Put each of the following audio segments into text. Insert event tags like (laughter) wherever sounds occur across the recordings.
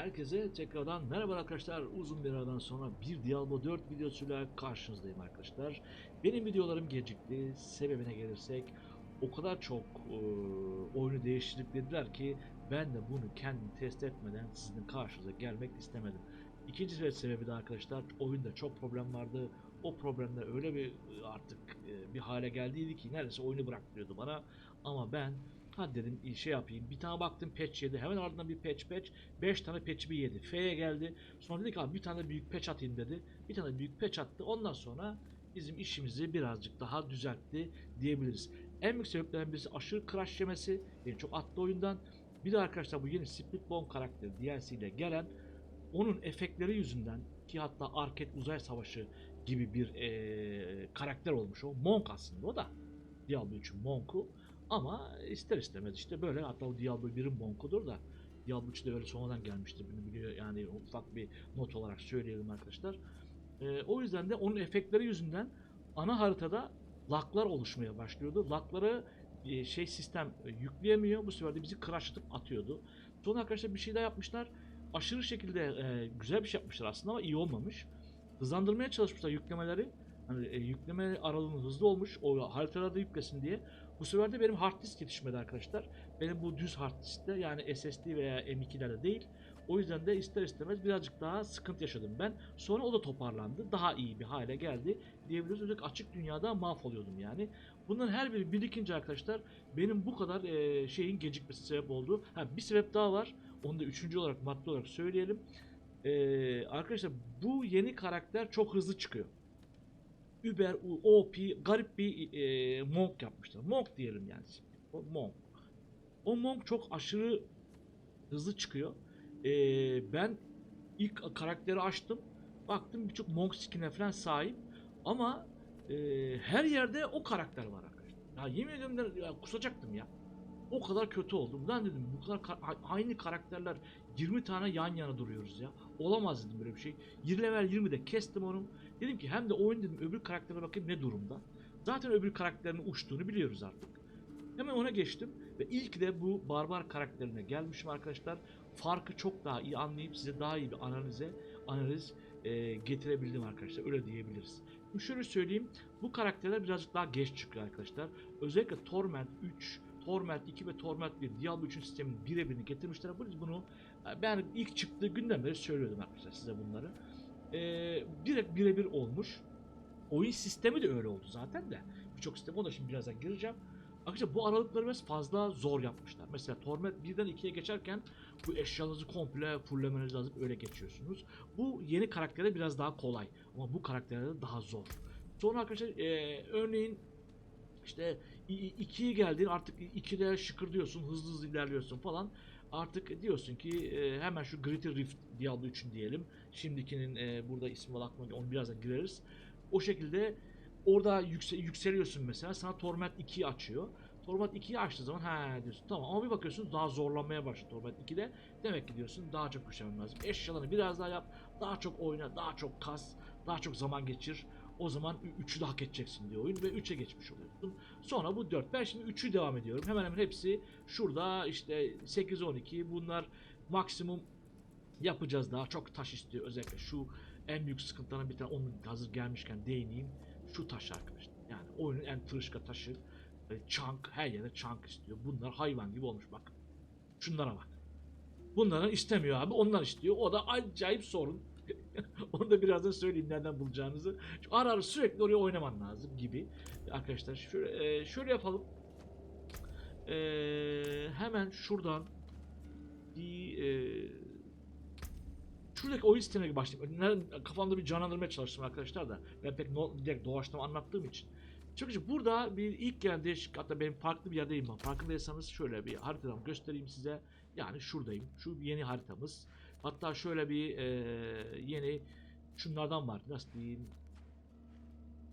Herkese tekrardan merhaba arkadaşlar. Uzun bir aradan sonra bir Diablo 4 videosuyla karşınızdayım arkadaşlar. Benim videolarım gecikti. Sebebine gelirsek o kadar çok e, oyunu değiştirip dediler ki ben de bunu kendim test etmeden sizin karşınıza gelmek istemedim. İkinci sebebi de arkadaşlar oyunda çok problem vardı. O problemler öyle bir e, artık e, bir hale geldiydi ki neredeyse oyunu bıraktırıyordu bana. Ama ben hadi dedim şey yapayım. Bir tane baktım patch yedi. Hemen ardından bir patch patch. 5 tane patch bir yedi. F'ye geldi. Sonra dedik abi bir tane büyük patch atayım dedi. Bir tane büyük patch attı. Ondan sonra bizim işimizi birazcık daha düzeltti diyebiliriz. En büyük sebeplerinden birisi aşırı crash yemesi. Beni çok attı oyundan. Bir de arkadaşlar bu yeni Split Bomb karakteri DLC ile gelen onun efektleri yüzünden ki hatta Arket Uzay Savaşı gibi bir eee, karakter olmuş o. Monk aslında o da. Diablo 3'ün Monk'u. Ama ister istemez işte böyle hatta o Diablo 1'in Monk'udur da Diablo 3 de öyle sonradan gelmiştir. Bunu biliyor yani ufak bir not olarak söyleyelim arkadaşlar. Eee, o yüzden de onun efektleri yüzünden ana haritada laklar oluşmaya başlıyordu. Lakları e, şey sistem e, yükleyemiyor. Bu sefer de bizi crashlatıp atıyordu. Sonra arkadaşlar bir şey daha yapmışlar. Aşırı şekilde e, güzel bir şey yapmışlar aslında ama iyi olmamış. Hızlandırmaya çalışmışlar yüklemeleri. Hani e, yükleme aralığının hızlı olmuş. O haritalarda yüklesin diye. Bu sefer de benim hard disk yetişmedi arkadaşlar. Benim bu düz hard diskte yani SSD veya M2'lerde değil. O yüzden de ister istemez birazcık daha sıkıntı yaşadım ben. Sonra o da toparlandı. Daha iyi bir hale geldi diyebiliriz. Özellikle açık dünyada mahvoluyordum yani. Bunların her biri birikince arkadaşlar benim bu kadar e, şeyin gecikmesi sebep oldu. Ha, bir sebep daha var. Onu da üçüncü olarak madde olarak söyleyelim. E, arkadaşlar bu yeni karakter çok hızlı çıkıyor. Uber, OP, garip bir e, Monk yapmışlar. Monk diyelim yani. O Monk. O Monk çok aşırı hızlı çıkıyor. E, ben ilk karakteri açtım. Baktım birçok Monk skin'e falan sahip. Ama e, her yerde o karakter var arkadaşlar. Ya yemin ediyorum ya, kusacaktım ya. O kadar kötü oldum. Ben dedim bu kadar ka- aynı karakterler 20 tane yan yana duruyoruz ya. Olamaz dedim böyle bir şey. 20 level 20'de kestim onu. Dedim ki hem de oyun dedim öbür karaktere bakayım ne durumda. Zaten öbür karakterin uçtuğunu biliyoruz artık. Hemen ona geçtim ve ilk de bu barbar karakterine gelmişim arkadaşlar. Farkı çok daha iyi anlayıp size daha iyi bir analize analiz e, getirebildim arkadaşlar. Öyle diyebiliriz. Şöyle söyleyeyim. Bu karakterler birazcık daha geç çıkıyor arkadaşlar. Özellikle Torment 3, Torment 2 ve Torment 1 Diablo 3'ün sisteminin birebirini getirmişler. Biz bunu e, ben ilk çıktığı günden beri söylüyordum arkadaşlar size bunları. E, direkt birebir olmuş. Oyun sistemi de öyle oldu zaten de. Birçok sistem ona şimdi birazdan gireceğim. Arkadaşlar bu aralıkları biraz fazla zor yapmışlar. Mesela Torment 1'den 2'ye geçerken bu eşyalarınızı komple fullemeniz lazım öyle geçiyorsunuz. Bu yeni karaktere biraz daha kolay ama bu karakterlere daha zor. Sonra arkadaşlar e, örneğin işte 2'ye geldin artık 2'de şıkır diyorsun hızlı hızlı ilerliyorsun falan. Artık diyorsun ki e, hemen şu Gritty Rift Diablo 3'ün diyelim. Şimdikinin e, burada ismi var aklıma onu birazdan gireriz. O şekilde orada yükse, yükseliyorsun mesela sana Torment 2'yi açıyor. Torment 2'yi açtığı zaman ha diyorsun tamam ama bir bakıyorsun daha zorlanmaya başlıyor Torment 2'de. Demek ki diyorsun daha çok güçlenmem lazım. Eşyalarını biraz daha yap, daha çok oyna, daha çok kas, daha çok zaman geçir. O zaman 3'ü de hak edeceksin diyor oyun ve 3'e geçmiş oluyorsun. Sonra bu 4. Ben şimdi 3'ü devam ediyorum. Hemen hemen hepsi şurada işte 8-12 bunlar maksimum yapacağız daha. Çok taş istiyor. Özellikle şu en büyük sıkıntılardan bir tane. Onun hazır gelmişken değineyim. Şu taş arkadaşlar. Yani oyunun en tırışka taşı. Chunk her yere chunk istiyor. Bunlar hayvan gibi olmuş. Bak şunlara bak. Bunları istemiyor abi. Onlar istiyor. O da acayip sorun (laughs) onu da birazdan söyleyeyim nereden bulacağınızı Çünkü ara ara sürekli oraya oynaman lazım gibi arkadaşlar şöyle, e, şöyle yapalım E, hemen şuradan bir e, şuradaki oyun sistemine başlayayım. Kafamda bir canlandırmaya çalıştım arkadaşlar da. Ben pek no, direkt doğaçlama anlattığım için. Çünkü burada bir ilk gelen değişik hatta benim farklı bir yerdeyim ben. Farkındaysanız şöyle bir haritadan göstereyim size. Yani şuradayım. Şu yeni haritamız. Hatta şöyle bir e, yeni şunlardan var. Nasıl diyeyim?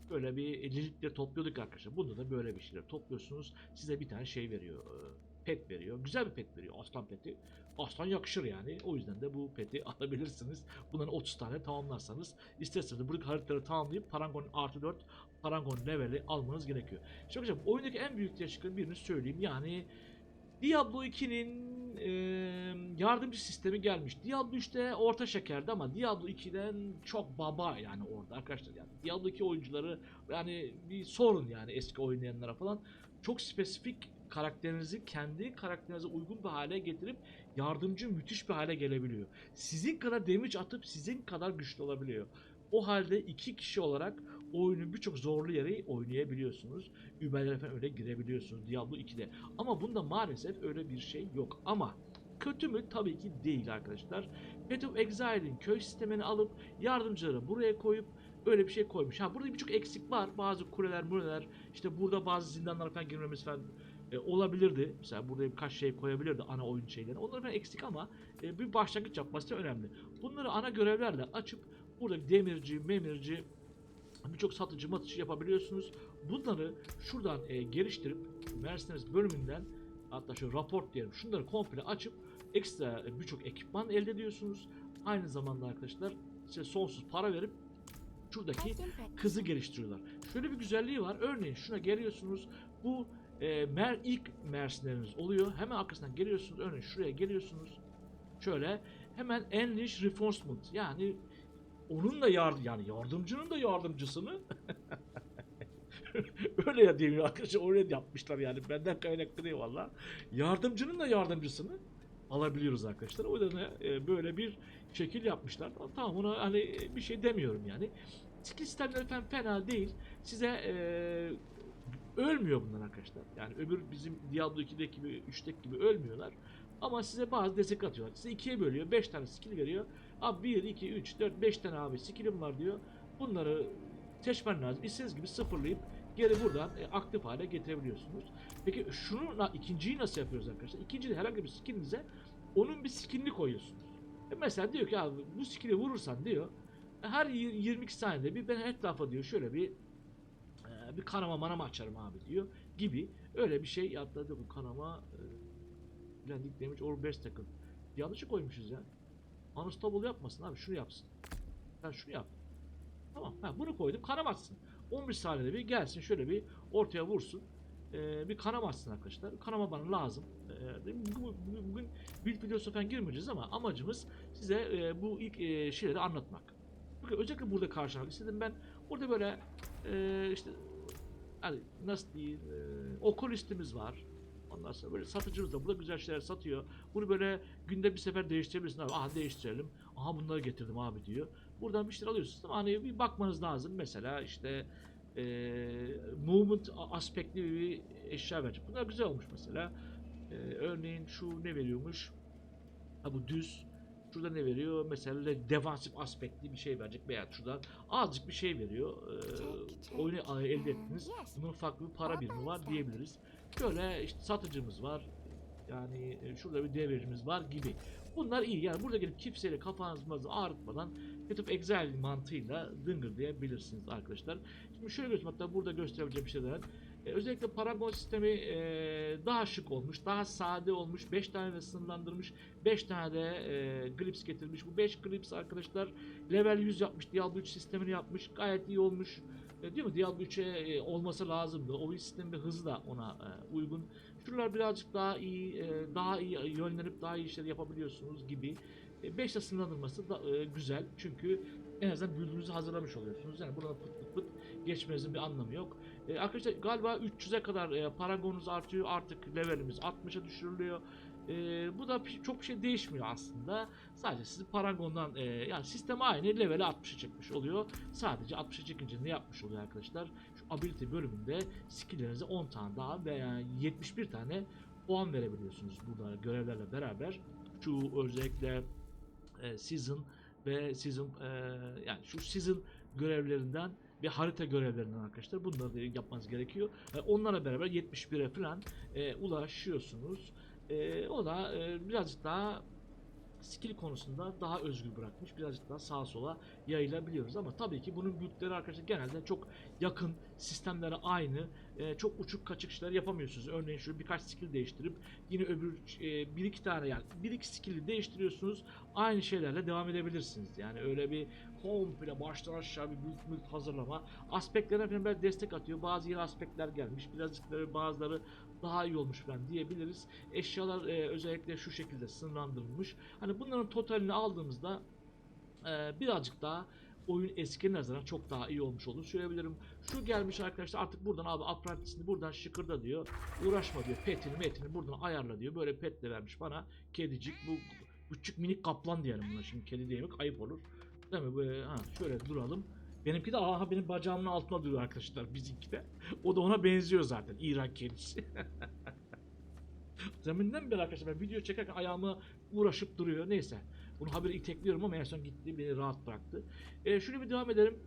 Böyle bir lilikleri topluyorduk arkadaşlar. Bunda da böyle bir şeyler topluyorsunuz. Size bir tane şey veriyor. e, Pet veriyor. Güzel bir pet veriyor. Aslan peti. Aslan yakışır yani. O yüzden de bu peti (laughs) alabilirsiniz. Bunların 30 tane tamamlarsanız isterseniz buradaki haritaları tamamlayıp Parangon artı 4 Parangon leveli almanız gerekiyor. Şimdi hocam oyundaki en büyük değişikliklerin birini söyleyeyim. Yani Diablo 2'nin e, yardımcı sistemi gelmiş. Diablo 3'te orta şekerdi ama Diablo 2'den çok baba yani orada arkadaşlar. Yani Diablo 2 oyuncuları yani bir sorun yani eski oynayanlara falan. Çok spesifik karakterinizi kendi karakterinize uygun bir hale getirip yardımcı müthiş bir hale gelebiliyor. Sizin kadar damage atıp sizin kadar güçlü olabiliyor. O halde iki kişi olarak oyunu birçok zorlu yere oynayabiliyorsunuz. Überlere falan öyle girebiliyorsunuz Diablo 2'de. Ama bunda maalesef öyle bir şey yok. Ama kötü mü? Tabii ki değil arkadaşlar. Path of Exile'in köy sistemini alıp yardımcıları buraya koyup öyle bir şey koymuş. Ha burada birçok eksik var. Bazı kuleler, muleler, işte burada bazı zindanlara falan girmemiz falan e, olabilirdi. Mesela burada birkaç şey koyabilirdi ana oyun şeyleri. Onlar falan eksik ama e, bir başlangıç yapması önemli. Bunları ana görevlerle açıp burada demirci, memirci, birçok satıcı matıcı yapabiliyorsunuz. Bunları şuradan e, geliştirip Mercenaries bölümünden hatta şu raport diyelim şunları komple açıp ekstra e, birçok ekipman elde ediyorsunuz. Aynı zamanda arkadaşlar size sonsuz para verip şuradaki kızı geliştiriyorlar. Şöyle bir güzelliği var. Örneğin şuna geliyorsunuz. Bu e, mer ilk mercenary'niz oluyor. Hemen arkasından geliyorsunuz. Örneğin şuraya geliyorsunuz. Şöyle hemen Enlish Reinforcement yani onun da yardım yani yardımcının da yardımcısını (laughs) öyle ya diyeyim arkadaşlar öyle yapmışlar yani benden kaynaklı değil valla. Yardımcının da yardımcısını alabiliyoruz arkadaşlar. O yüzden e, böyle bir şekil yapmışlar. Tamam ona hani bir şey demiyorum yani. Skill sistemleri falan fena değil. Size e, ölmüyor bunlar arkadaşlar. Yani öbür bizim Diablo 2'deki gibi 3'teki gibi ölmüyorlar. Ama size bazı destek atıyorlar. Size ikiye bölüyor. 5 tane skill veriyor. Abi 1, 2, 3, 4, 5 tane abi skillim var diyor. Bunları seçmen lazım. İstediğiniz gibi sıfırlayıp geri buradan e, aktif hale getirebiliyorsunuz. Peki şunu ikinciyi nasıl yapıyoruz arkadaşlar? İkincide herhangi bir skillinize onun bir skillini koyuyorsunuz. E mesela diyor ki abi bu skill'i vurursan diyor her y- 22 saniyede bir ben etrafa diyor şöyle bir e, bir kanama manama açarım abi diyor gibi öyle bir şey hatta diyor bu kanama e, blending damage or best tackle yanlışı koymuşuz ya unstable yapmasın abi şunu yapsın. Sen şunu yap. Tamam ha, bunu koydum kanamazsın 11 saniyede bir gelsin şöyle bir ortaya vursun. E, bir kanama atsın arkadaşlar. Kanama bana lazım. E, bugün, bugün build videosu falan girmeyeceğiz ama amacımız size e, bu ilk e, şeyleri anlatmak. Bakın özellikle burada karşılamak istedim. Ben burada böyle e, işte hani nasıl diyeyim e, okulistimiz var Ondan sonra böyle satıcımız da burada güzel şeyler satıyor. Bunu böyle günde bir sefer değiştirebilirsin abi. Aha değiştirelim. Aha bunları getirdim abi diyor. Buradan bir şeyler alıyorsunuz ama hani bir bakmanız lazım. Mesela işte e, movement aspektli bir eşya verecek. Bunlar güzel olmuş mesela. E, örneğin şu ne veriyormuş? Ha bu düz. Şurada ne veriyor? Mesela defansif aspektli bir şey verecek veya şuradan azıcık bir şey veriyor. E, oyunu elde ettiniz. Bunun farklı bir para birimi var diyebiliriz. Şöyle işte satıcımız var. Yani e, şurada bir devricimiz var gibi. Bunlar iyi. Yani burada gelip kimseyle kafanızı ağrıtmadan of Exile mantığıyla dıngır diyebilirsiniz arkadaşlar. Şimdi şöyle göstereyim hatta burada gösterebileceğim şeyler. E, özellikle Paragon sistemi e, daha şık olmuş, daha sade olmuş. 5 tane de sınırlandırmış, 5 tane de e, grips getirmiş. Bu 5 grips arkadaşlar level 100 yapmış, Diablo 3 sistemini yapmış. Gayet iyi olmuş. E, değil mi? Diablo 3'e e, olması lazımdı. Oyun sistemi ve hızı da ona e, uygun. Şuralar birazcık daha iyi, daha iyi yönlenip daha iyi işler yapabiliyorsunuz gibi. 5 ile sınırlandırması da güzel. Çünkü en azından build'ünüzü hazırlamış oluyorsunuz. Yani burada pıt pıt pıt geçmenizin bir anlamı yok. Arkadaşlar galiba 300'e kadar paragonunuz artıyor. Artık levelimiz 60'a düşürülüyor. E, bu da çok bir şey değişmiyor aslında. Sadece sizi paragondan e, yani sistem aynı leveli 60'a çekmiş oluyor. Sadece 60'a çekince ne yapmış oluyor arkadaşlar? Şu ability bölümünde skilllerinize 10 tane daha veya 71 tane puan verebiliyorsunuz burada görevlerle beraber. Şu özellikle e, season ve season e, yani şu season görevlerinden ve harita görevlerinden arkadaşlar bunları da yapmanız gerekiyor. E, onlara beraber 71'e falan e, ulaşıyorsunuz. E, o da e, birazcık daha skill konusunda daha özgür bırakmış. Birazcık daha sağa sola yayılabiliyoruz ama tabii ki bunun büyükleri arkadaşlar genelde çok yakın sistemlere aynı e, çok uçuk kaçık şeyler yapamıyorsunuz. Örneğin şu birkaç skill değiştirip yine öbür e, bir iki tane yani bir iki skill'i değiştiriyorsunuz aynı şeylerle devam edebilirsiniz. Yani öyle bir komple baştan aşağı bir büyük büyük hazırlama aspektlerine falan böyle destek atıyor. Bazı yeni aspektler gelmiş. Birazcık bazıları daha iyi olmuş falan diyebiliriz. Eşyalar e, özellikle şu şekilde sınırlandırılmış. Hani bunların totalini aldığımızda e, birazcık daha oyun eskiye nazaran çok daha iyi olmuş olur söyleyebilirim. Şu gelmiş arkadaşlar artık buradan abi apprentice'ini buradan şıkırda diyor. Uğraşma diyor. Petini metini buradan ayarla diyor. Böyle pet de vermiş bana. Kedicik bu küçük minik kaplan diyelim buna şimdi kedi diyemek ayıp olur. Değil mi? Böyle ha, şöyle duralım. Benimki de aha benim bacağımın altına duruyor arkadaşlar bizimki de. O da ona benziyor zaten İran kedisi. (laughs) Zeminden beri arkadaşlar ben video çekerken ayağımı uğraşıp duruyor. Neyse. Bunu haberi itekliyorum ama en son gitti beni rahat bıraktı. E, şöyle bir devam edelim.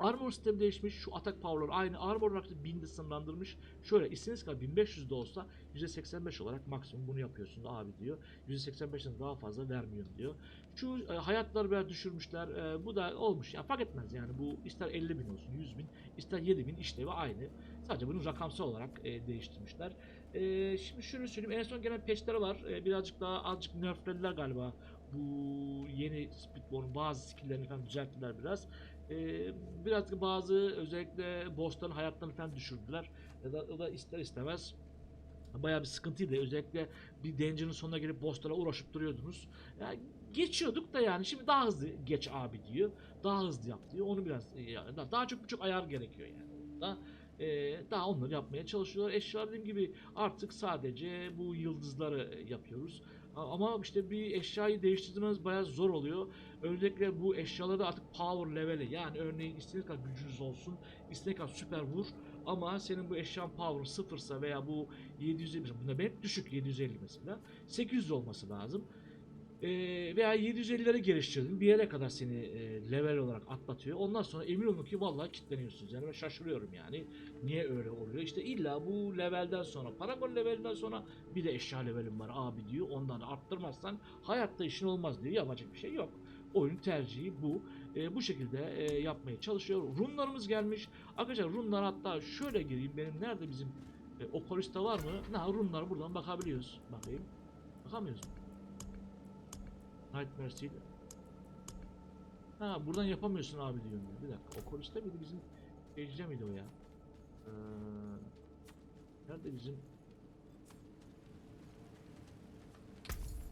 Armor sistemi değişmiş. Şu atak power'lar aynı. Armor da 1000'de sınırlandırmış. Şöyle istediğiniz kadar 1500 de olsa %85 olarak maksimum bunu yapıyorsun abi diyor. %85'den daha fazla vermiyorum diyor. Şu e, hayatları biraz düşürmüşler. E, bu da olmuş. Ya fark etmez yani bu ister 50 bin olsun 100 bin ister 7 bin işlevi aynı. Sadece bunu rakamsal olarak e, değiştirmişler. E, şimdi şunu söyleyeyim. En son gelen patch'leri var. E, birazcık daha azıcık nerflediler galiba. Bu yeni Speedborn'un bazı skill'lerini falan düzelttiler biraz. Ee, birazcık bazı özellikle bossların hayatlarını falan düşürdüler. Ya da, o da ister istemez bayağı bir sıkıntıydı. Özellikle bir dungeon'ın sonuna gelip bosslara uğraşıp duruyordunuz. Yani geçiyorduk da yani şimdi daha hızlı geç abi diyor. Daha hızlı yap diyor. Onu biraz e, yani daha, daha çok birçok ayar gerekiyor yani. Daha, e, daha onları yapmaya çalışıyorlar. Eşyalar dediğim gibi artık sadece bu yıldızları yapıyoruz. A- Ama işte bir eşyayı değiştirmeniz bayağı zor oluyor. Özellikle bu eşyalarda artık power leveli yani örneğin istediğiniz kadar gücünüz olsun, istediğiniz kadar süper vur ama senin bu eşyan power sıfırsa veya bu 750 mesela bunda benim düşük 750 mesela 800 olması lazım. Ee, veya 750'lere geliştirdin bir yere kadar seni e, level olarak atlatıyor. Ondan sonra emin olun ki vallahi kitleniyorsunuz. Yani ben şaşırıyorum yani. Niye öyle oluyor? İşte illa bu levelden sonra, Paragon levelinden sonra bir de eşya levelim var abi diyor. Ondan arttırmazsan hayatta işin olmaz diyor. Yapacak bir şey yok. Oyun tercihi bu. E, bu şekilde e, yapmaya çalışıyor. Runlarımız gelmiş. Arkadaşlar runlar hatta şöyle gireyim. Benim nerede bizim e, Oculus'ta var mı? Ne runlar buradan bakabiliyoruz. Bakayım. Bakamıyoruz mu? Nightmare Seal. Ha buradan yapamıyorsun abi diyorum. ya. Bir dakika. Oculus'ta mıydı bizim Ejder miydi o ya? Ee, nerede bizim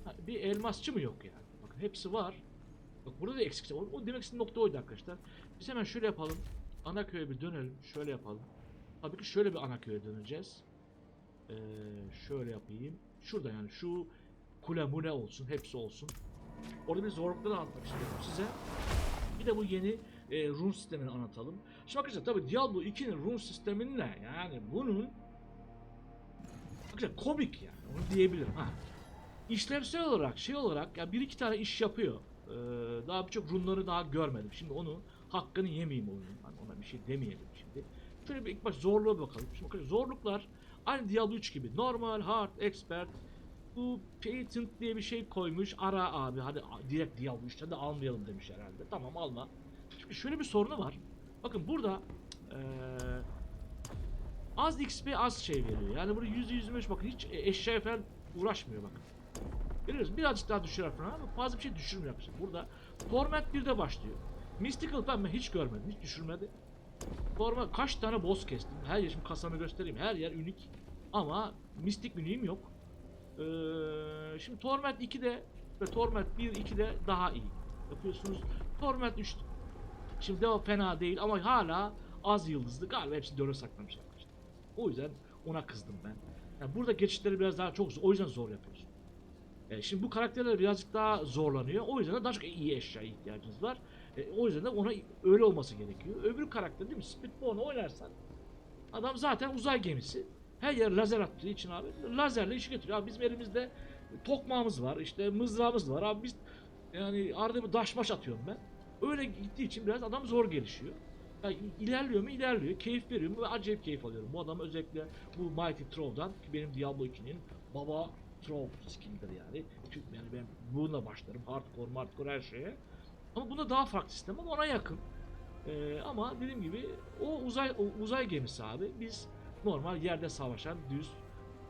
Ha, bir elmasçı mı yok yani? Bakın hepsi var. Bak burada da eksik. O, o demek istediğim nokta oydu arkadaşlar. Biz hemen şöyle yapalım. Ana köye bir dönelim. Şöyle yapalım. Tabii ki şöyle bir ana köye döneceğiz. Ee, şöyle yapayım. Şurada yani şu kule mule olsun. Hepsi olsun. Orada bir zorlukları anlatmak istiyorum size. Bir de bu yeni e, rune sistemini anlatalım. Şimdi arkadaşlar tabii Diablo 2'nin rune sisteminle yani bunun arkadaşlar komik yani onu diyebilirim ha. İşlevsel olarak şey olarak ya bir iki tane iş yapıyor. Ee, daha birçok runları daha görmedim. Şimdi onu hakkını yemeyeyim oyunun. Hani ona bir şey demeyelim şimdi. Şöyle bir ilk baş zorluğa bakalım. Şimdi arkadaşlar zorluklar aynı Diablo 3 gibi. Normal, hard, expert. Bu patent diye bir şey koymuş. Ara abi hadi direkt Diablo 3'ten de almayalım demiş herhalde. Tamam alma. Şimdi şöyle bir sorunu var. Bakın burada eee az XP az şey veriyor. Yani burada %125 bakın hiç e, eşyaya falan uğraşmıyor bakın. Görüyoruz birazcık daha düşürer falan ama fazla bir şey düşürmüyor arkadaşlar. Burada Torment 1'de başlıyor. Mystical ben, hiç görmedim. Hiç düşürmedi. Torment kaç tane boss kestim. Her yer şimdi kasamı göstereyim. Her yer unik. Ama mistik uniğim yok. Ee, şimdi Torment 2'de ve Torment 1 2'de daha iyi. Yapıyorsunuz. Torment 3 Şimdi de o fena değil ama hala az yıldızlı. Galiba hepsi 4'e saklamış arkadaşlar. O yüzden ona kızdım ben. Yani burada geçişleri biraz daha çok zor. O yüzden zor yapıyorsun. E, şimdi bu karakterler birazcık daha zorlanıyor. O yüzden de daha çok iyi eşyaya ihtiyacınız var. E, o yüzden de ona öyle olması gerekiyor. Öbür karakter değil mi? Speedball'u oynarsan adam zaten uzay gemisi. Her yer lazer attığı için abi lazerle işi götürüyor. Abi bizim elimizde tokmağımız var, işte mızrağımız var. Abi biz yani arada bir daşmaş atıyorum ben. Öyle gittiği için biraz adam zor gelişiyor. Yani ilerliyor mu? İlerliyor. Keyif veriyor mu? Ve acayip keyif alıyorum. Bu adam özellikle bu Mighty Throw'dan ki benim Diablo 2'nin baba Throw skill'dir yani. Çünkü yani ben bununla başlarım. Hardcore, hardcore her şeye. Ama bunda daha farklı sistem ama ona yakın. Ee, ama dediğim gibi o uzay o uzay gemisi abi. Biz normal yerde savaşan düz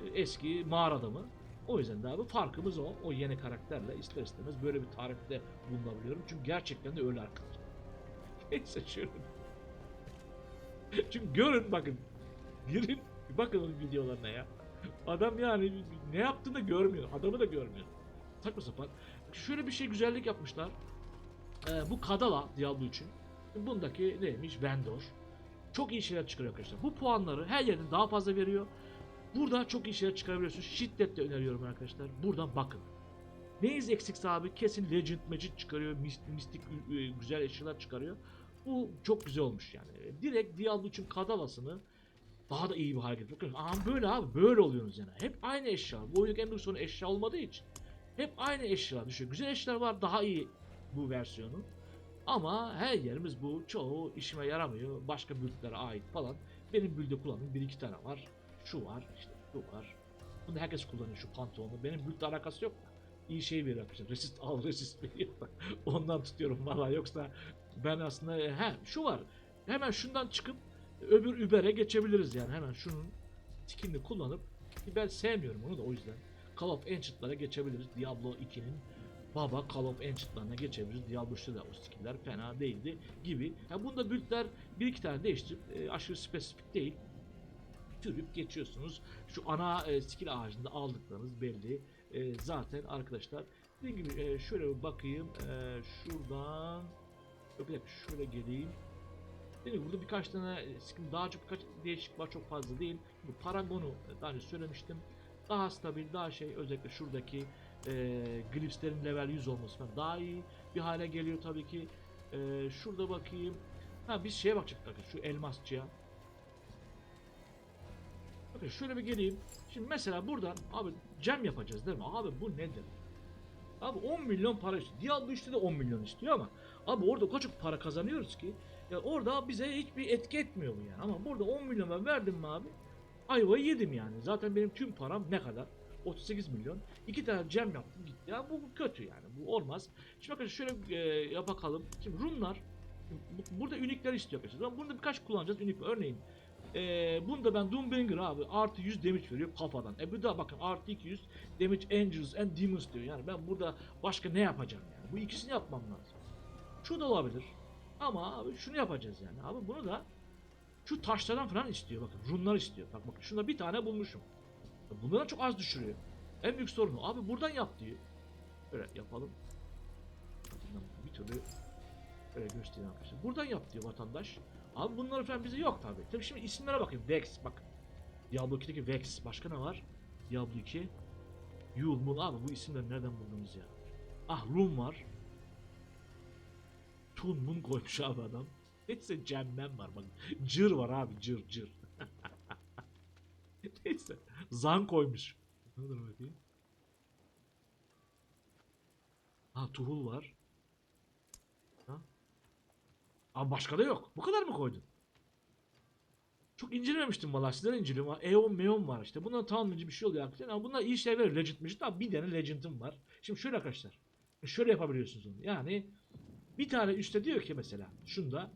e, eski mağara adamı. O yüzden de abi farkımız o. O yeni karakterle ister istemez böyle bir tarifte bulunabiliyorum. Çünkü gerçekten de öyle arkadaşlar. (laughs) Neyse şöyle. Çünkü görün bakın. Girin. Bakın onun videolarına ya. Adam yani ne yaptığını görmüyor. Adamı da görmüyor. Saçma sapan. Şöyle bir şey güzellik yapmışlar. Ee, bu Kadala Diablo için. Bundaki neymiş? Vendor. Çok iyi şeyler çıkarıyor arkadaşlar. Bu puanları her yerden daha fazla veriyor. Burada çok iyi şeyler çıkarabiliyorsunuz. Şiddetle öneriyorum arkadaşlar. Buradan bakın. Neyiz eksikse abi kesin Legend Magic çıkarıyor. Mistik, mistik e, güzel eşyalar çıkarıyor. Bu çok güzel olmuş yani. Direkt Diablo için Kadalas'ını daha da iyi bir hareket. Bakın aha böyle abi böyle oluyorsunuz yani. Hep aynı eşya. Bu oyundaki en büyük sorun eşya olmadığı için. Hep aynı eşyalar düşüyor. Güzel eşyalar var daha iyi bu versiyonu. Ama her yerimiz bu. Çoğu işime yaramıyor. Başka büyüklere ait falan. Benim büyüde kullandığım bir iki tane var. Şu var işte şu var. Bunu herkes kullanıyor şu pantolonu. Benim büyükle alakası yok. İyi şey veriyor arkadaşlar. Resist al resist (laughs) veriyor. Ondan tutuyorum valla yoksa ben aslında e, he şu var. Hemen şundan çıkıp öbür Uber'e geçebiliriz yani. Hemen şunun skinini kullanıp ben sevmiyorum onu da o yüzden. Call of Ancient'lara geçebiliriz. Diablo 2'nin baba Call of Ancient'larına geçebiliriz. Diablo 3'te de o skinler fena değildi gibi. Ha bunda büyükler bir iki tane değiştirip e, aşırı spesifik değil. Türüp geçiyorsunuz. Şu ana e, skill ağacında aldıklarınız belli. E, zaten arkadaşlar dediğim gibi e, şöyle bir bakayım. E, şuradan bir dakika şöyle geleyim. Dediğim burada birkaç tane e, skin daha çok birkaç değişik var çok fazla değil. Bu Paragon'u daha önce söylemiştim. Daha stabil, daha şey özellikle şuradaki e, glifslerin level 100 olması falan daha iyi bir hale geliyor tabii ki. E, şurada bakayım. Ha biz şeye bakacaktık arkadaşlar, şu elmasçıya. Bakın şöyle bir geleyim. Şimdi mesela buradan abi cem yapacağız değil mi? Abi bu nedir? Abi 10 milyon para istiyor. Diablo 3'te de 10 milyon istiyor ama abi orada o çok para kazanıyoruz ki ya orada bize hiçbir etki etmiyor bu yani. Ama burada 10 milyon ben verdim mi abi? Ayvayı yedim yani. Zaten benim tüm param ne kadar? 38 milyon. İki tane cem yaptım gitti. Ya bu kötü yani. Bu olmaz. Şimdi arkadaşlar şöyle e, bakalım. Şimdi Rumlar bu- burada unikler istiyor arkadaşlar. Ama Burada birkaç kullanacağız unik. Örneğin ee, bunda ben Doombringer abi artı 100 damage veriyor kafadan. E bu da bakın artı 200 damage angels and demons diyor. Yani ben burada başka ne yapacağım yani? Bu ikisini yapmam lazım. Şu da olabilir. Ama abi şunu yapacağız yani. Abi bunu da şu taşlardan falan istiyor bakın. Runlar istiyor. Bak bakın şunda bir tane bulmuşum. Bunlara çok az düşürüyor. En büyük sorunu. Abi buradan yap diyor. Böyle yapalım. Bir türlü Öyle göstereyim arkadaşlar. Buradan yap diyor vatandaş. Abi bunlar falan bize yok tabi. Tabi şimdi isimlere bakayım. Vex bak. Diablo 2'deki Vex. Başka ne var? Diablo 2. Yul, Mul. Abi bu isimleri nereden buldunuz ya? Ah Rum var. Tun Mun koymuş abi adam. Neyse Cemmem var bak. Cır var abi cır cır. (laughs) Neyse. Zan koymuş. Olur bakayım. Ha Tuhul var. Ha? Abi başka da yok. Bu kadar mı koydun? Çok incelememiştim valla. Sizden inceliyorum. Eon Meon var işte. Bundan tamamlayıcı bir şey oluyor arkadaşlar. Ama bunlar iyi şeyler. Legend Magic'te ama bir tane Legend'ım var. Şimdi şöyle arkadaşlar. Şöyle yapabiliyorsunuz onu. Yani bir tane üstte diyor ki mesela şunda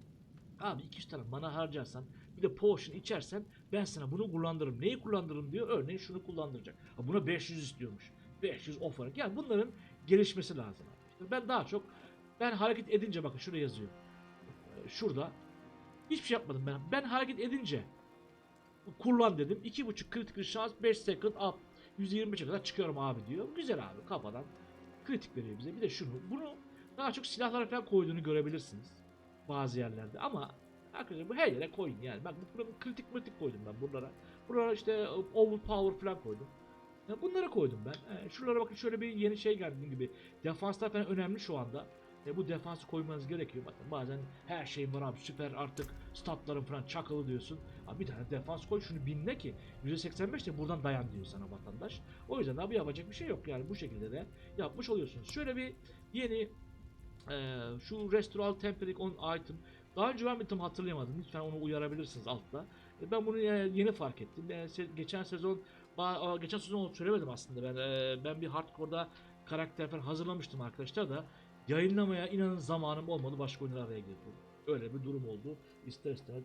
abi 200 tane mana harcarsan bir de potion içersen ben sana bunu kullandırırım. Neyi kullandırırım diyor. Örneğin şunu kullandıracak. Ha, buna 500 istiyormuş. 500 off olarak. Yani bunların gelişmesi lazım. arkadaşlar. Ben daha çok ben hareket edince bakın şurada yazıyor. Ee, Şurada hiçbir şey yapmadım ben. Ben hareket edince kullan dedim. 2.5 critical şans 5 second up. 125'e kadar çıkıyorum abi diyor. Güzel abi kafadan. Kritik veriyor bize. Bir de şunu. Bunu daha çok silahlara falan koyduğunu görebilirsiniz. Bazı yerlerde ama arkadaşlar bu her yere koyun yani. Bak bu buranın kritik kritik koydum ben buralara. Buralara işte overpower falan koydum. Ya bunları koydum ben. E, şuralara bakın şöyle bir yeni şey geldi gibi. Defanslar falan önemli şu anda. E, bu defansı koymanız gerekiyor. Bakın bazen her şey var abi süper artık statların falan çakılı diyorsun. Abi bir tane defans koy şunu binle ki %85 de buradan dayan diyor sana vatandaş. O yüzden abi yapacak bir şey yok yani bu şekilde de yapmış oluyorsunuz. Şöyle bir yeni e, şu Restoral Tempering on item daha önce ben bir tam hatırlayamadım. Lütfen onu uyarabilirsiniz altta. E, ben bunu e, yeni fark ettim. E, geçen sezon geçen sezon onu söylemedim aslında ben. E, ben bir hardcore'da karakter falan hazırlamıştım arkadaşlar da yayınlamaya inanın zamanım olmadı. Başka oyunlar araya girdi. Öyle bir durum oldu. İster istemez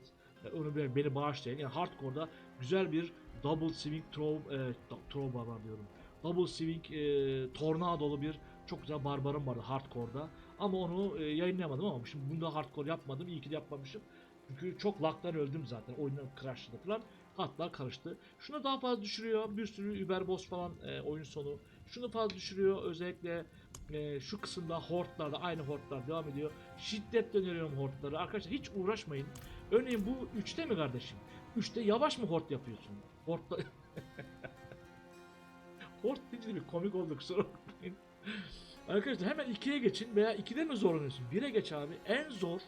onu beni bağışlayın. Yani hardcore'da güzel bir double swing throw e, throw diyorum. Double swing e, tornadolu bir çok güzel barbarım vardı hardcore'da. Ama onu e, yayınlayamadım ama şimdi bunda hardcore yapmadım. İyi ki de yapmamışım. Çünkü çok lag'dan öldüm zaten. Oyundan crashladı falan. Hatlar karıştı. Şunu daha fazla düşürüyor. Bir sürü Uber Boss falan e, oyun sonu. Şunu fazla düşürüyor. Özellikle e, şu kısımda hortlarda aynı hortlar devam ediyor. Şiddetle öneriyorum hortları. Arkadaşlar hiç uğraşmayın. Örneğin bu 3'te mi kardeşim? 3'te yavaş mı hort yapıyorsun? Hortla... (laughs) hort deyince de bir komik oldu kusura. Arkadaşlar hemen 2'ye geçin veya 2'de mi zorlanıyorsun? 1'e geç abi. En zor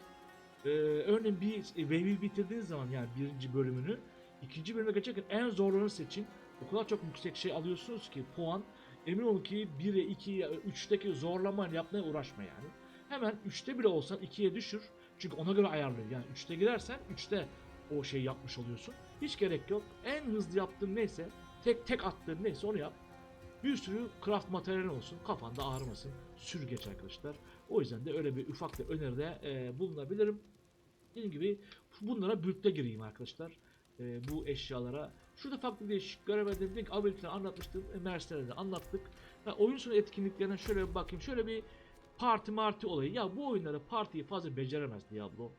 e, örneğin bir wave'i bitirdiğiniz zaman yani birinci bölümünü ikinci bölüme geçerken en zorlarını seçin. O kadar çok yüksek şey alıyorsunuz ki puan. Emin olun ki 1'e 2'ye 3'teki zorlamayı yapmaya uğraşma yani. Hemen 3'te bile olsan 2'ye düşür. Çünkü ona göre ayarlıyor. Yani 3'te girersen 3'te o şeyi yapmış oluyorsun. Hiç gerek yok. En hızlı yaptığın neyse, tek tek attığın neyse onu yap. Bir sürü craft materyalin olsun. Kafanda ağrımasın. Sür geç arkadaşlar. O yüzden de öyle bir ufak bir öneride e, bulunabilirim. Dediğim gibi bunlara büyükte gireyim arkadaşlar. E, bu eşyalara. Şurada farklı değişik göremedim. Dedik Amerika'da anlatmıştım. E, Mercenary'de de anlattık. Ha, oyun sonu etkinliklerine şöyle bir bakayım. Şöyle bir parti marti olayı. Ya bu oyunları partiyi fazla beceremez Diablo.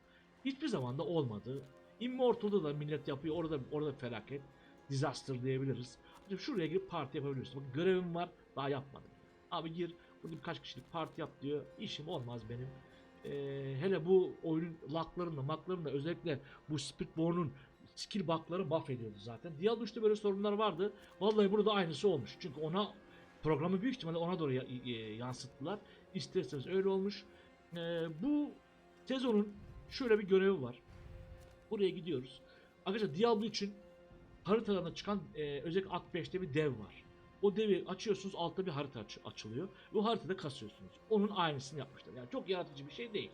Hiçbir zaman da olmadı. Immortal'da da millet yapıyor. Orada orada felaket. Disaster diyebiliriz. Şuraya girip parti yapabiliyorsun. Bak görevim var. Daha yapmadım. Abi gir. Burada birkaç kişilik parti yap diyor. İşim olmaz benim. Ee, hele bu oyunun laklarında maklarında özellikle bu Spiritborn'un skill bug'ları mahvediyordu zaten. Diablo 3'te böyle sorunlar vardı. Vallahi burada aynısı olmuş. Çünkü ona programı büyük ihtimalle ona doğru y- yansıttılar. İsterseniz öyle olmuş. Ee, bu sezonun şöyle bir görevi var. Buraya gidiyoruz. Arkadaşlar Diablo için haritalarına çıkan e, özellikle Act 5'te bir dev var. O devi açıyorsunuz altta bir harita aç- açılıyor. O haritada kasıyorsunuz. Onun aynısını yapmışlar. Yani çok yaratıcı bir şey değil.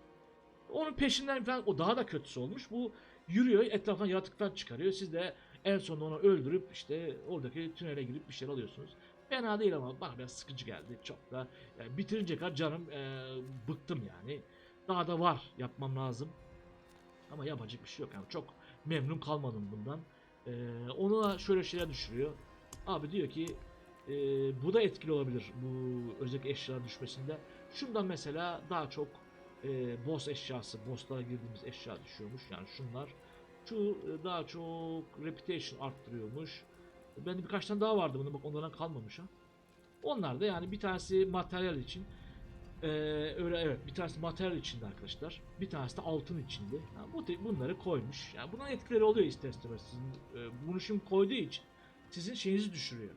Onun peşinden falan o daha da kötüsü olmuş. Bu yürüyor etrafından yaratık falan çıkarıyor. Siz de en sonunda onu öldürüp işte oradaki tünele girip bir şeyler alıyorsunuz. Fena değil ama bana biraz sıkıcı geldi. Çok da yani bitirince kadar canım e, bıktım yani. Daha da var yapmam lazım. Ama yapacak bir şey yok yani çok memnun kalmadım bundan. Ee, ona şöyle şeyler düşürüyor. Abi diyor ki e, bu da etkili olabilir bu özellikle eşyalar düşmesinde. Şundan mesela daha çok e, boss eşyası, bosslara girdiğimiz eşya düşüyormuş. Yani şunlar. Şu e, daha çok reputation arttırıyormuş. Bende birkaç tane daha vardı bunun bak onlardan kalmamış ha. Onlar da yani bir tanesi materyal için. Ee, öyle evet bir tanesi materyal içinde arkadaşlar. Bir tanesi de altın içinde. Yani bu bunları koymuş. Yani bunun etkileri oluyor ister istemez. Sizin, e, bunu şimdi koyduğu için sizin şeyinizi düşürüyor.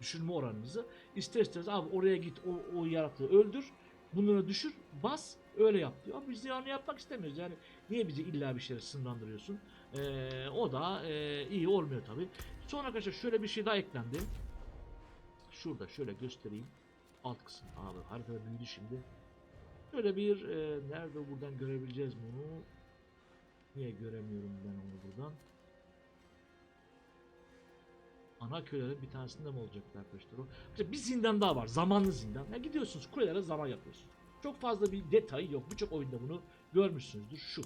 Düşürme oranınızı. İster istemez abi oraya git o, o yaratığı öldür. Bunları düşür bas öyle yap diyor. Biz de yapmak istemiyoruz. Yani niye bizi illa bir şeyle sınırlandırıyorsun? Ee, o da e, iyi olmuyor tabi. Sonra arkadaşlar şöyle bir şey daha eklendi. Şurada şöyle göstereyim alt kısım abi haritada büyüdü şimdi. Şöyle bir e, nerede buradan görebileceğiz bunu? Niye göremiyorum ben onu buradan? Ana köylerin bir tanesinde mi olacaktı arkadaşlar o? İşte bir zindan daha var. Zamanlı zindan. Ya gidiyorsunuz kulelere zaman yapıyorsunuz. Çok fazla bir detay yok. Birçok oyunda bunu görmüşsünüzdür. Şu.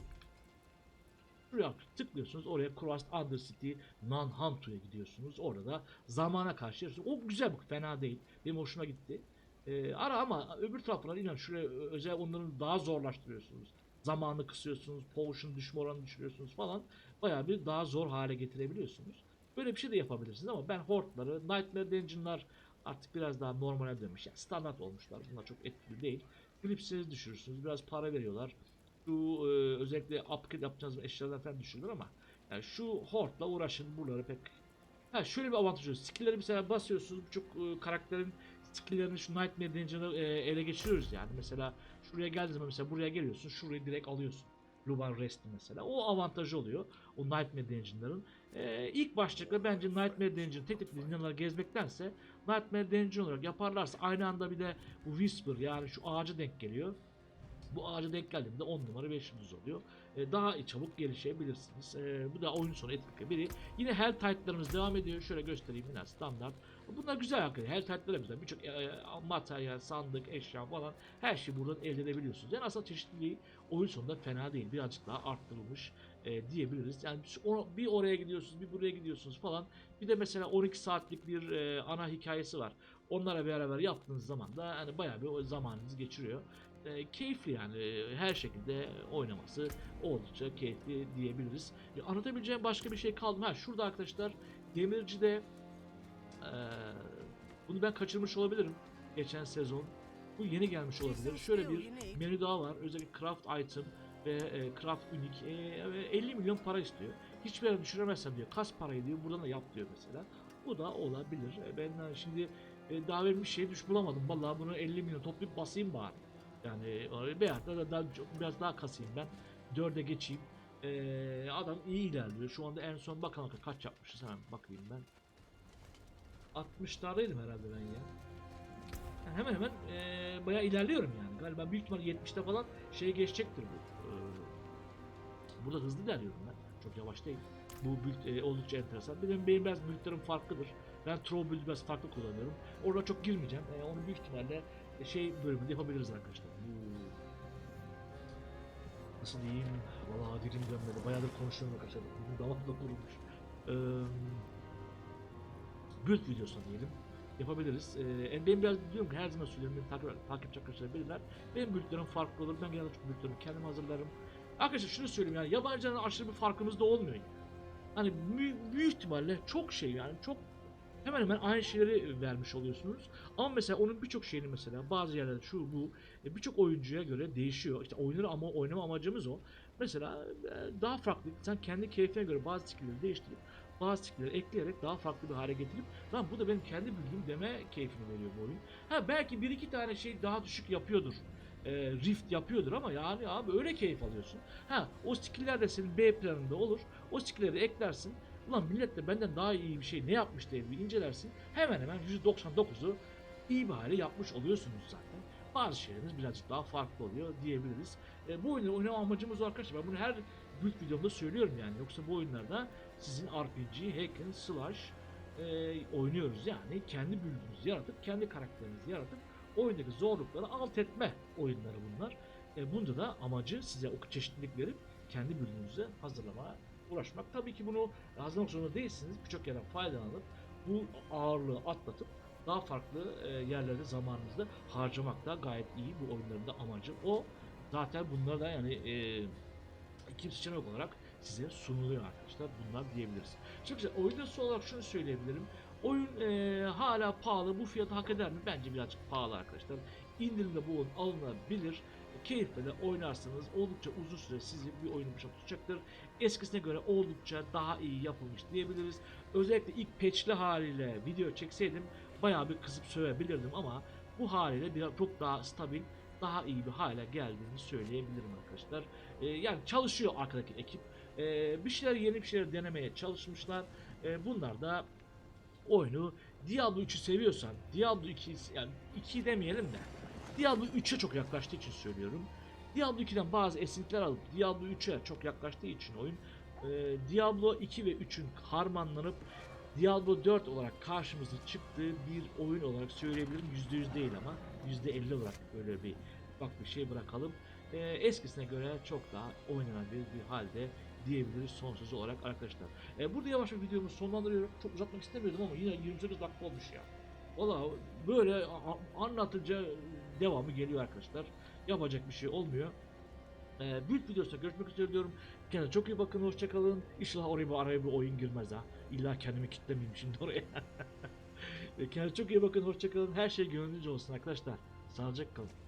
Şuraya tıklıyorsunuz. Oraya Crossed Undercity Nanhantu'ya gidiyorsunuz. Orada da zamana karşı. O güzel bak fena değil. Benim hoşuma gitti. Ee, ara ama öbür taraflara inan şuraya özel onların daha zorlaştırıyorsunuz. Zamanı kısıyorsunuz, potion düşme oranını düşürüyorsunuz falan. Bayağı bir daha zor hale getirebiliyorsunuz. Böyle bir şey de yapabilirsiniz ama ben Hort'ları, Nightmare Dungeon'lar artık biraz daha normale dönmüş. Yani standart olmuşlar. Bunlar çok etkili değil. Flipsiniz düşürürsünüz. Biraz para veriyorlar. Şu e, özellikle upgrade yapacağınız eşyalar falan düşürülür ama yani şu Hort'la uğraşın. Buraları pek Ha şöyle bir avantaj var. Skill'leri mesela basıyorsunuz. Birçok e, karakterin skill'lerini şu Nightmare Dungeon'ı e, ele geçiriyoruz yani. Mesela şuraya geldiğiniz zaman mesela buraya geliyorsun. Şurayı direkt alıyorsun. Luban Rest'i mesela. O avantajı oluyor. O Nightmare Dungeon'ların. E, ilk başlıkla bence Nightmare Dungeon tek tek dungeon'ları gezmektense Nightmare Dungeon olarak yaparlarsa aynı anda bir de bu Whisper yani şu ağaca denk geliyor. Bu ağaca denk geldiğinde 10 numara 5 yıldız oluyor. E, daha çabuk gelişebilirsiniz. E, bu da oyun sonu etkinlikleri biri. Yine Hell Tight'larımız devam ediyor. Şöyle göstereyim yine standart. Bunlar güzel hakikaten. Hell Tight'lar da güzel. Birçok e, materyal, sandık, eşya falan her şeyi buradan elde edebiliyorsunuz. Yani aslında çeşitliliği oyun sonunda fena değil. Birazcık daha arttırılmış e, diyebiliriz. Yani bir- oraya gidiyorsunuz, bir buraya gidiyorsunuz falan. Bir de mesela 12 saatlik bir e, ana hikayesi var. Onlara beraber yaptığınız zaman da hani bayağı bir zamanınızı geçiriyor. e, keyifli yani E, her şekilde oynaması oldukça keyifli diyebiliriz. E, anlatabileceğim başka bir şey kaldı mı? Ha şurada arkadaşlar Demirci'de e, bunu ben kaçırmış olabilirim geçen sezon. Bu yeni gelmiş olabilir. Şöyle bir menü daha var. Özellikle craft item ve e, craft unique e, ve 50 milyon para istiyor. Hiçbir yere düşüremezsem diyor. Kas parayı diyor. Buradan da yap diyor mesela. Bu da olabilir. E, ben e, şimdi daha verilmiş şey düş bulamadım. Vallahi bunu 50 milyon toplayıp basayım bari. Yani veyahut da daha, biraz daha kasayım ben. 4'e geçeyim. E, adam iyi ilerliyor. Şu anda en son bakalım kaç yapmışız hemen bakayım ben. 60'lardaydım herhalde ben ya. Yani hemen hemen e, bayağı ilerliyorum yani. Galiba büyük ihtimal 70'te falan şey geçecektir bu. E, burada hızlı ilerliyorum ben. Çok yavaş değil. Bu build e, oldukça enteresan. Benim, benim biraz buildlerim farklıdır. Ben throw build biraz farklı kullanıyorum. Orada çok girmeyeceğim. E, onu büyük ihtimalle e, şey bölümünde yapabiliriz arkadaşlar. Bu... Nasıl diyeyim? Vallahi dilim dönmedi. Bayağıdır konuşuyorum arkadaşlar. Dilim damağımda kurulmuş. Eee build videosuna diyelim yapabiliriz. Ee, benim biraz diyorum ki her zaman söylüyorum benim takip, takipçi arkadaşlar bilirler. Benim büyüklerim farklı olur. Ben genelde çok büyüklerimi kendim hazırlarım. Arkadaşlar şunu söyleyeyim yani yabancılardan aşırı bir farkımız da olmuyor. Hani büyük, ihtimalle çok şey yani çok hemen hemen aynı şeyleri vermiş oluyorsunuz. Ama mesela onun birçok şeyini mesela bazı yerlerde şu bu e, birçok oyuncuya göre değişiyor. İşte oyunları ama oynama amacımız o. Mesela e, daha farklı sen kendi keyfine göre bazı skill'leri değiştirip bazı ekleyerek daha farklı bir hale getirip lan bu da benim kendi bildiğim deme keyfini veriyor bu oyun. Ha belki bir iki tane şey daha düşük yapıyordur. E, rift yapıyordur ama yani abi öyle keyif alıyorsun. Ha o skill'ler de senin B planında olur. O skill'leri eklersin. Ulan millet de benden daha iyi bir şey ne yapmış diye bir incelersin. Hemen hemen %99'u iyi bir hale yapmış oluyorsunuz zaten. Bazı şeylerimiz birazcık daha farklı oluyor diyebiliriz. E, bu oyunu oynama amacımız arkadaşlar. Ben bunu her büyük videomda söylüyorum yani. Yoksa bu oyunlarda sizin RPG, hack and slash e, oynuyoruz yani. Kendi büyüdüğünüzü yaratıp, kendi karakterinizi yaratıp oyundaki zorlukları alt etme oyunları bunlar. E, bunda da amacı size o çeşitlilik verip kendi bölümünüzü hazırlamaya uğraşmak. Tabii ki bunu hazırlamak zorunda değilsiniz. Birçok yerden faydalanıp bu ağırlığı atlatıp daha farklı e, yerlerde zamanınızda harcamak da gayet iyi bu oyunların da amacı. O zaten bunlar da yani e, ikinci seçenek olarak size sunuluyor arkadaşlar. Bunlar diyebiliriz. Çok güzel. Oyunda son olarak şunu söyleyebilirim. Oyun e, hala pahalı. Bu fiyatı hak eder mi? Bence birazcık pahalı arkadaşlar. İndirimde bu oyun alınabilir. Keyifle de oynarsanız oldukça uzun süre sizi bir oyunun başına tutacaktır. Eskisine göre oldukça daha iyi yapılmış diyebiliriz. Özellikle ilk patchli haliyle video çekseydim bayağı bir kızıp sövebilirdim ama bu haliyle biraz çok daha stabil, daha iyi bir hale geldiğini söyleyebilirim arkadaşlar. Ee, yani çalışıyor arkadaki ekip. Ee, bir şeyler yeni bir şeyler denemeye çalışmışlar. Ee, bunlar da oyunu Diablo 3'ü seviyorsan, Diablo 2 yani 2 demeyelim de Diablo 3'e çok yaklaştığı için söylüyorum. Diablo 2'den bazı esintiler alıp Diablo 3'e çok yaklaştığı için oyun e, Diablo 2 ve 3'ün harmanlanıp Diablo 4 olarak karşımıza çıktığı bir oyun olarak söyleyebilirim. %100 değil ama %50 olarak böyle bir bak bir şey bırakalım. E, eskisine göre çok daha oynanabilir bir halde diyebiliriz son sözü olarak arkadaşlar. E, burada yavaş bir videomu sonlandırıyorum. Çok uzatmak istemiyordum ama yine 28 dakika olmuş ya. Valla böyle anlatınca devamı geliyor arkadaşlar. Yapacak bir şey olmuyor. Ee, büyük videosunda görüşmek üzere diyorum. Kendinize çok iyi bakın, hoşçakalın. İnşallah oraya bir araya bir oyun girmez ha. İlla kendimi kitlemeyeyim şimdi oraya. (laughs) Kendinize çok iyi bakın, hoşçakalın. Her şey gönlünüzce olsun arkadaşlar. Sağlıcakla kalın.